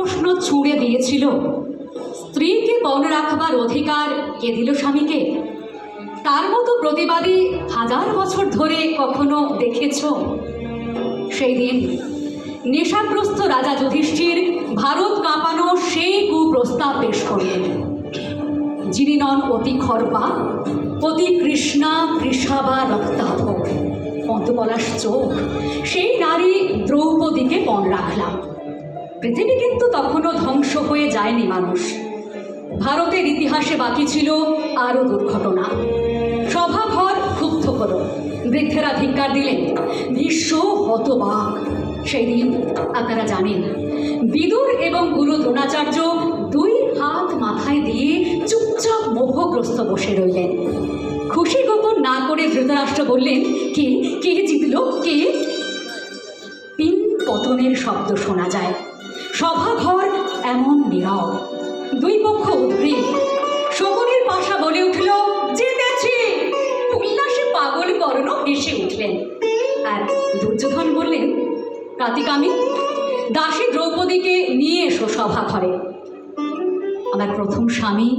প্রশ্ন ছুঁড়ে দিয়েছিল। স্ত্রীকে বন রাখবার অধিকার কে দিল স্বামীকে? তার মতো প্রতিবাদী হাজার বছর ধরে কখনো দেখেছ? সেই দিন নেশাগ্রস্ত রাজা যুধিষ্ঠির ভারত কাঁপানো সেই কুপ্রস্তাব পেশ করলেন। যিনি নন অতি খর্বা, অতি কৃষ্ণা কৃষা বা রক্তাভ পদ্মপলাশ চোখ, সেই নারী দ্রৌপদীকে পণ রাখলাম। পৃথিবী কিন্তু তখনও ধ্বংস হয়ে যায়নি মানুষ। ভারতের ইতিহাসে বাকি ছিল আরও দুর্ঘটনা। সভাঘর ক্ষুব্ধ হল বৃদ্ধেরা ধিক্কার দিলেন ভীষ্ম হতবাক। সেই দিন আপনারা জানেন। বিদুর এবং গুরু দ্রোণাচার্য দুই হাত মাথায় দিয়ে চুপচাপ মোহগ্রস্ত বসে রইলেন। খুশি গোপন না করে ধৃতরাষ্ট্র বললেন, কে? কে জিতল? কে? পিন পতনের শব্দ শোনা যায়। সভাঘর এমন নীরব। দুই পক্ষ উদ্গ্রীব। শকুনির পাশা বলে উঠল, জিতেছি! উল্লাসে পাগল বর্ণ হেসে উঠলেন। আর দুর্যোধন বললেন কাতিকামি দাসী দ্রৌপদীকে নিয়ে এসো সভা ঘরে আমার প্রথম স্বামী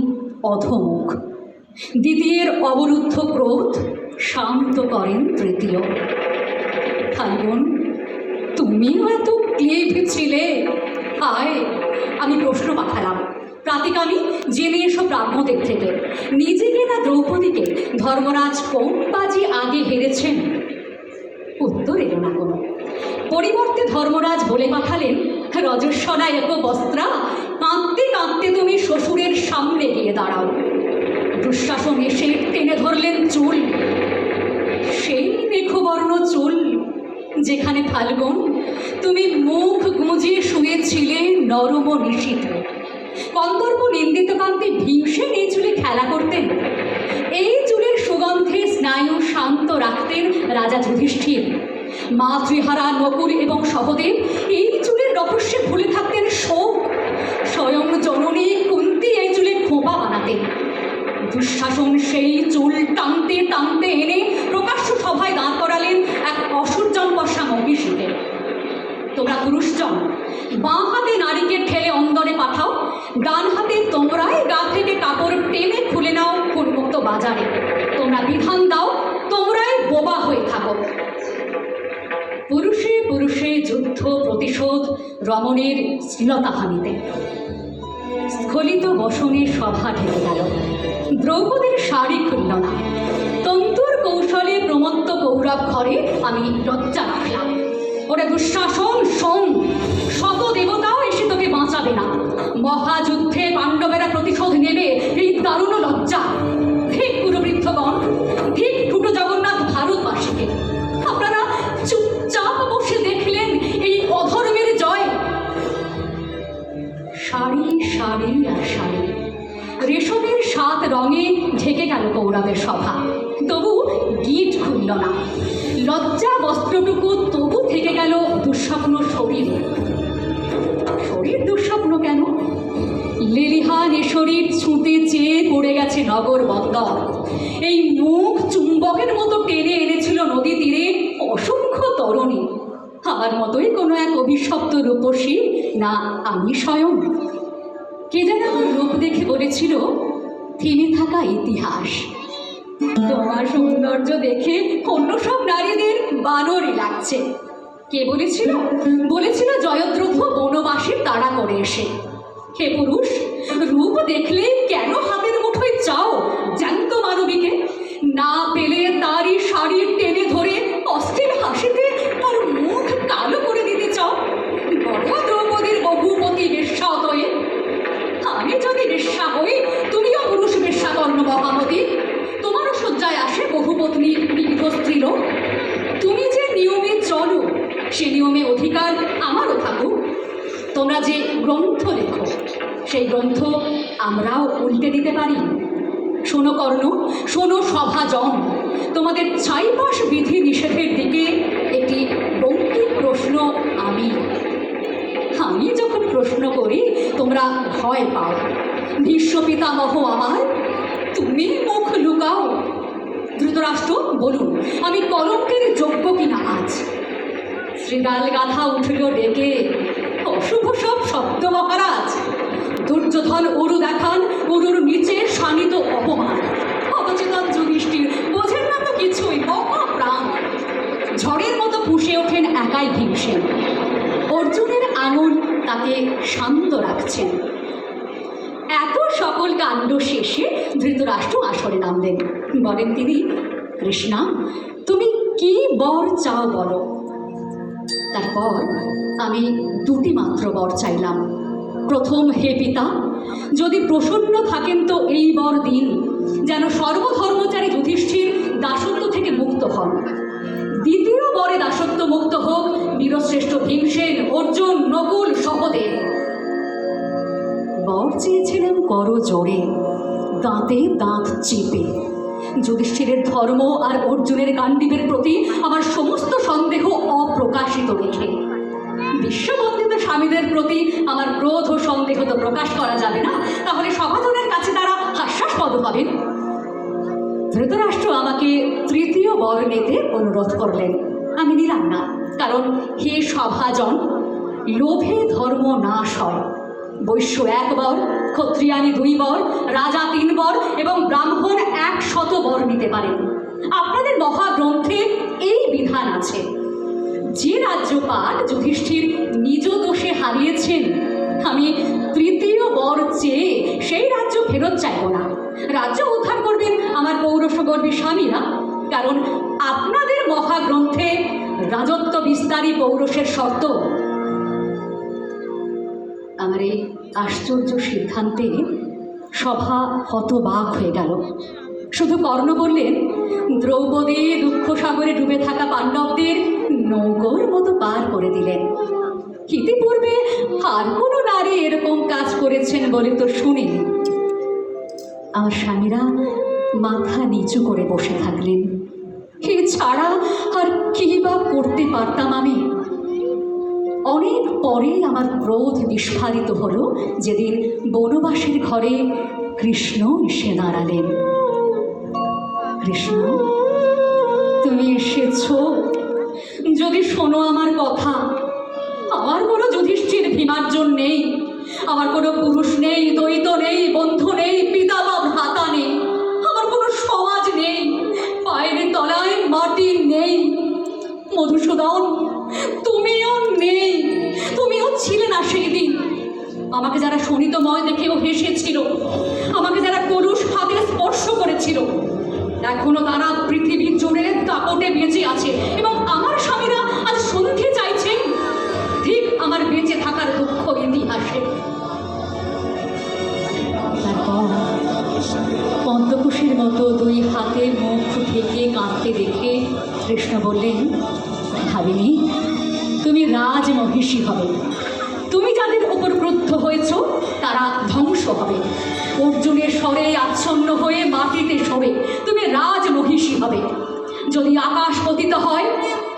অধমুখ। দ্বিতীয়ের অবরুদ্ধ ক্রোধ শান্ত করেন তৃতীয়। ফাল্গুন তুমিও এত ক্লেভ ছিলে। হায় আমি প্রশ্ন পাঠালাম। প্রাতিকামি জেনে এসো ব্রাহ্মদের থেকে, নিজেকে না দ্রৌপদীকে? ধর্মরাজ কোন বাজি আগে হেরেছেন? উত্তর এলো না কোনো। পরিবর্তে ধর্মরাজ বলে পাঠালেন রজস্বনা এক বস্ত্রা? কাঁদতে কাঁদতে তুমি শ্বশুরের সামনে গিয়ে দাঁড়াও। দুঃশাসন এসে টেনে ধরলেন চুল। সেই মেঘবর্ণ চুল যেখানে ফাল্গুন তুমি মুখ গুঁজিয়ে শুয়েছিলে নরম নিশীথ। কন্দর্প নিন্দিত কান্তি ভীমসেন এই চুলে খেলা করতেন। এই চুলের সুগন্ধে স্নায়ু শান্ত রাখতেন রাজা যুধিষ্ঠির। মাতৃহারা নকুল এবং সহদেব এই চুলের রহস্যে ভুলে থাকতেন শোক। স্বয়ং জননী কুন্তি এই চুলে খোঁপা বানাতেন। দুঃশাসন সেই চুল টানতে টানতে এনে প্রকাশ্য সভায় দাঁড় করালেন এক অসুরজন মহিষীকে তোমরা পুরুষজন, বাঁ হাতে নারীকে ঠেলে অন্দরে পাঠাও, ডান হাতে তোমরাই গা থেকে কাপড় টেনে খুলে নাও উন্মুক্ত বাজারে। তোমরা বিধান দাও, তোমরাই বোবা হয়ে থাকো। পুরুষে পুরুষে যুদ্ধ, প্রতিশোধ, রমণের শ্লীলতাহানিতে। স্খলিত বসনে সভা ঢেকে গেল। দ্রৌপদীর শাড়ি খুলল না। তন্তুর কৌশলে প্রমত্ত কৌরব ঘরে আমি লজ্জা রাখলাম। ওরা দুঃশাসন! গেল কৌরবের সভা। তবু গিট খুলল না। লজ্জা বস্ত্রটুকু তবু থেকে গেল দুঃস্বপ্ন শরীরে। শরীর দুঃস্বপ্ন কেন? লেলিহান এ শরীর ছুঁতে চেয়ে পড়ে গেছে নগর বন্দর। এই মুখ চুম্বকের মতো টেনে এনেছিল নদী তীরে অসংখ্য তরণী। আমার মতোই কোনো এক অভিশপ্ত রূপসী না আমি স্বয়ং। কে যেন আমার রূপ দেখে বলেছিল থেমে থাকা ইতিহাস। তোমার সৌন্দর্য দেখে অন্য সব নারীদের বানরই লাগছে। কে বলেছিল? বলেছিল জয়দ্রথ বনবাসীর তাড়া করে এসে। হে পুরুষ, রূপ দেখলে কেন হাতের মুঠোয় চাও জ্যান্ত মানবীকে? না পেলে তারই শাড়ি টেনে ধরে অধিকার আমারও থাকুক। তোমরা যে গ্রন্থ লেখো, সেই গ্রন্থ আমরাও উল্টে দিতে পারি। শোনো কর্ণ, শোনো সভাজন। তোমাদের ছাইপাশ বিধি নিষেধের দিকে একটি বঙ্কিম প্রশ্ন আমি আমি যখন প্রশ্ন করি, তোমরা ভয় পাও। ভীষ্ম পিতামহ আমার, তুমি মুখ লুকাও। ধৃতরাষ্ট্র, বলুন, আমি কলঙ্কের যোগ্য কিনা আজ? শ্রীগাল গাথা উঠল ডেকে, অশুভ সব শব্দ মহারাজ। দুর্যোধন উরু দেখান উরুর নিচে শানিত অপমান। অবচেতন যুধিষ্ঠির, বোঝেন না তো কিছুই মহা প্রাণ ঝড়ের মতো পুষে ওঠেন একাই ভীমসেন অর্জুনের আঙুল তাকে শান্ত রাখছেন। এত সকল কাণ্ড শেষে ধৃতরাষ্ট্র আসরে নামলেন। বলেন তিনি, কৃষ্ণা, তুমি কি বর চাও বলো? তারপর আমি দুটি মাত্র বর চাইলাম। প্রথম, হে পিতা, যদি প্রসন্ন থাকেন তো এই বর দিন, যেন সর্বধর্মচারী যুধিষ্ঠির দাসত্ব থেকে মুক্ত হন। দ্বিতীয় বরে দাসত্ব মুক্ত হোক, বীরশ্রেষ্ঠ ভীমসেন, অর্জুন, নকুল, সহদেব। বর চেয়েছিলাম করো জোরে দাঁতে দাঁত চেপে। যুধিষ্ঠিরের ধর্ম আর অর্জুনের গান্ডীবের প্রতি আমার সমস্ত সন্দেহ অপ্রকাশিত রেখে বিশ্ববন্দিত স্বামীদের প্রতি আমার ক্রোধ ও সন্দেহ তো প্রকাশ করা যাবে না। তাহলে সভাজনের কাছে তারা হাস্যাস্পদ হবেন। ধৃতরাষ্ট্র আমাকে তৃতীয় বর নিতে অনুরোধ করলেন। আমি নিলাম না, কারণ হে সভাজন, লোভে ধর্ম নাশ হয়। বৈশ্য এক বর, ক্ষত্রিয়ানি দুই বর রাজা বর এবং ব্রাহ্মণ এক শত বর নিতে পারেন। আপনাদের মহাগ্রন্থে এই বিধান আছে। যে রাজ্যপাল যুধিষ্ঠির নিজ দোষে হারিয়েছেন, আমি তৃতীয় বর চেয়ে সেই রাজ্য ফেরত চাইব না। রাজ্য উদ্ধার করবেন আমার পৌরসগর্ভী স্বামীরা, কারণ আপনাদের মহাগ্রন্থে রাজত্ব বিস্তারী পৌরসের শর্ত। আমার এই আশ্চর্য সিদ্ধান্তে সভা হতবাক হয়ে গেল। শুধু কর্ণ বললেন, দ্রৌপদী দুঃখ সাগরে ডুবে থাকা পাণ্ডবদের নৌকোর মতো পার করে দিলেন। ইতিপূর্বে আর কোনো নারী এরকম কাজ করেছেন বলে তো শুনিনি। আমার স্বামীরা মাথা নিচু করে বসে থাকলেন। এছাড়া আর কি বা করতে পারতাম আমি? অনেক পরে আমার ক্রোধ বিস্ফারিত হলো যেদিন বনবাসীর ঘরে কৃষ্ণ এসে দাঁড়ালেন। কৃষ্ণ, তুমি এসেছ? যদি শোনো আমার কথা। আমার কোনো যুধিষ্ঠির ভীমার্জন নেই। আমার কোনো পুরুষ নেই, দ্বৈত নেই, বন্ধু নেই, পিতা বা ভ্রাতা নেই। আমার কোনো সমাজ নেই। পায়ের তলায় মাটি নেই। মধুসূদন সেই দিন। আমাকে যারা শোণিতময় দেখেও হেসেছিল, আমাকে যারা কলুষ হাতে স্পর্শ করেছিল, এখনও তারা পৃথিবীর জুড়ে কাপটে বেঁচে আছে এবং আমার স্বামীরা আজ শুনতে চাইছেন ঠিক আমার বেঁচে থাকার দুঃখ ইতিহাসে। পদ্মকুশীর মতো দুই হাতে মুখ ঢেকে কাঁদতে দেখে কৃষ্ণ বললেন, ভাবিনি, তুমি রাজমহিষী হবে। যাদের উপর হয়েছ, তারা ধ্বংস হবে। অর্জুনের স্বরে আচ্ছন্ন হয়ে মাটিতে শোবে। তুমি রাজমহিষী হবে। যদি আকাশ পতিত হয়,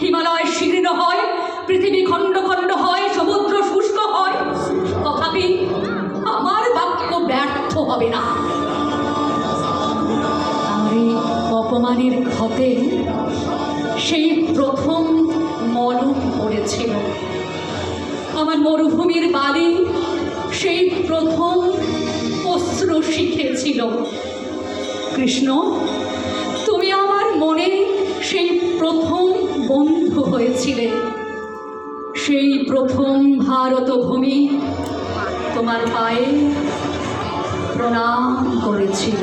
হিমালয় শীর্ণ হয়, পৃথিবী খণ্ড খণ্ড হয়, সমুদ্র শুষ্ক হয়, তথাপি আমার বাক্য ব্যর্থ হবে না। এই অপমানের ক্ষতে সেই প্রথম মলম পড়েছিল। আমার মরুভূমির বালি সেই প্রথম অশ্রু শিখেছিল কৃষ্ণ, তুমি আমার মনে সেই প্রথম বন্ধু হয়েছিলে। সেই প্রথম ভারত ভূমি তোমার পায়ে প্রণাম করেছিল।